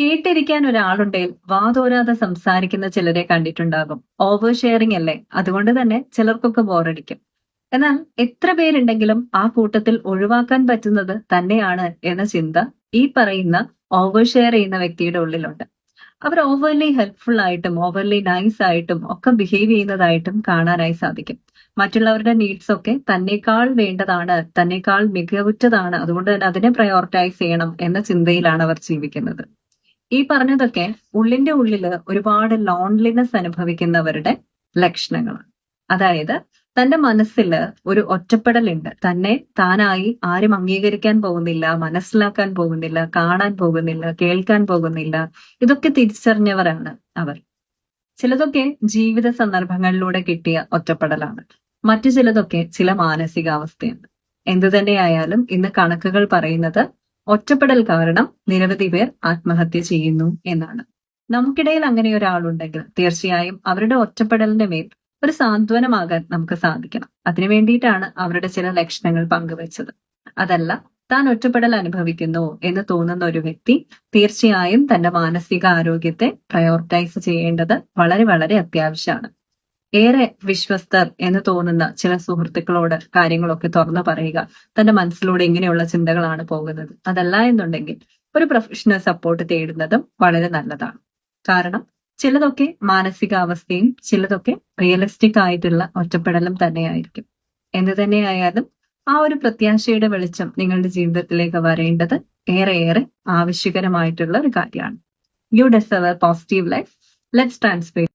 കേട്ടിരിക്കാൻ ഒരാളുണ്ടെങ്കിൽ വാതോരാതെ സംസാരിക്കുന്ന ചിലരെ കണ്ടിട്ടുണ്ടാകും. ഓവർ ഷെയറിംഗ് അല്ലേ? അതുകൊണ്ട് തന്നെ ചിലർക്കൊക്കെ ബോറടിക്കും എന്നാൽ എത്ര പേരുണ്ടെങ്കിലും ആ കൂട്ടത്തിൽ ഒഴിവാക്കാൻ പറ്റുന്നത് തന്നെയാണ് എന്ന ചിന്ത ഈ പറയുന്ന ഓവർ ഷെയർ ചെയ്യുന്ന വ്യക്തിയുടെ ഉള്ളിലുണ്ട്. അവർ ഓവർലി ഹെൽപ്ഫുൾ ആയിട്ടും ഓവർലി നൈസ് ആയിട്ടും ഒക്കെ ബിഹേവ് ചെയ്യുന്നതായിട്ടും കാണാനായി സാധിക്കും. മറ്റുള്ളവരുടെ നീഡ്സ് ഒക്കെ തന്നെക്കാൾ വേണ്ടതാണ് തന്നെക്കാൾ മികവുറ്റതാണ്. അതുകൊണ്ട് തന്നെ അതിനെ പ്രയോറിറ്റൈസ് ചെയ്യണം എന്ന ചിന്തയിലാണ് അവർ ജീവിക്കുന്നത്. ഈ പറഞ്ഞതൊക്കെ ഉള്ളിന്റെ ഉള്ളിൽ ഒരുപാട് ലോൺലിനെസ് അനുഭവിക്കുന്നവരുടെ ലക്ഷണങ്ങളാണ്. അതായത് തന്റെ മനസ്സിൽ ഒരു ഒറ്റപ്പെടലുണ്ട്. തന്നെ താനായി ആരും അംഗീകരിക്കാൻ പോകുന്നില്ല മനസ്സിലാക്കാൻ പോകുന്നില്ല കാണാൻ പോകുന്നില്ല കേൾക്കാൻ പോകുന്നില്ല. ഇതൊക്കെ തിരിച്ചറിഞ്ഞവരാണ് അവർ. ചിലതൊക്കെ ജീവിത സന്ദർഭങ്ങളിലൂടെ കിട്ടിയ ഒറ്റപ്പെടലാണ്. മറ്റു ചിലതൊക്കെ ചില മാനസികാവസ്ഥയാണ്. എന്തു തന്നെയായാലും ഇന്ന് കണക്കുകൾ പറയുന്നത് ഒറ്റപ്പെടൽ കാരണം നിരവധി പേർ ആത്മഹത്യ ചെയ്യുന്നു എന്നാണ്. നമുക്കിടയിൽ അങ്ങനെ ഒരാളുണ്ടെങ്കിൽ തീർച്ചയായും അവരുടെ ഒറ്റപ്പെടലിന്റെ മേൽ ഒരു സാന്ത്വനമാകാൻ നമുക്ക് സാധിക്കണം. അതിനു വേണ്ടിയിട്ടാണ് അവരുടെ ചില ലക്ഷണങ്ങൾ പങ്കുവച്ചത്. അതല്ല താൻ ഒറ്റപ്പെടൽ അനുഭവിക്കുന്നു എന്ന് തോന്നുന്ന ഒരു വ്യക്തി തീർച്ചയായും തന്റെ മാനസിക ആരോഗ്യത്തെ പ്രയോറിറ്റൈസ് ചെയ്യേണ്ടത് വളരെ വളരെ അത്യാവശ്യമാണ്. ഏറെ വിശ്വസ്തർ എന്ന് തോന്നുന്ന ചില സുഹൃത്തുക്കളോട് കാര്യങ്ങളൊക്കെ തുറന്നു പറയുക. തന്റെ മനസ്സിലൂടെ ഇങ്ങനെയുള്ള ചിന്തകളാണ് പോകുന്നത്. അതല്ല എന്നുണ്ടെങ്കിൽ ഒരു പ്രൊഫഷണൽ സപ്പോർട്ട് തേടുന്നതും വളരെ നല്ലതാണ്. കാരണം ചിലതൊക്കെ മാനസികാവസ്ഥയും ചിലതൊക്കെ റിയലിസ്റ്റിക് ആയിട്ടുള്ള ഒറ്റപ്പെടലും തന്നെയായിരിക്കും. എന്ത് തന്നെയായാലും ആ ഒരു പ്രത്യാശയുടെ വെളിച്ചം നിങ്ങളുടെ ജീവിതത്തിലേക്ക് വരേണ്ടത് ഏറെ ഏറെ ആവശ്യകരമായിട്ടുള്ള ഒരു കാര്യമാണ്. You deserve positive life let's transfer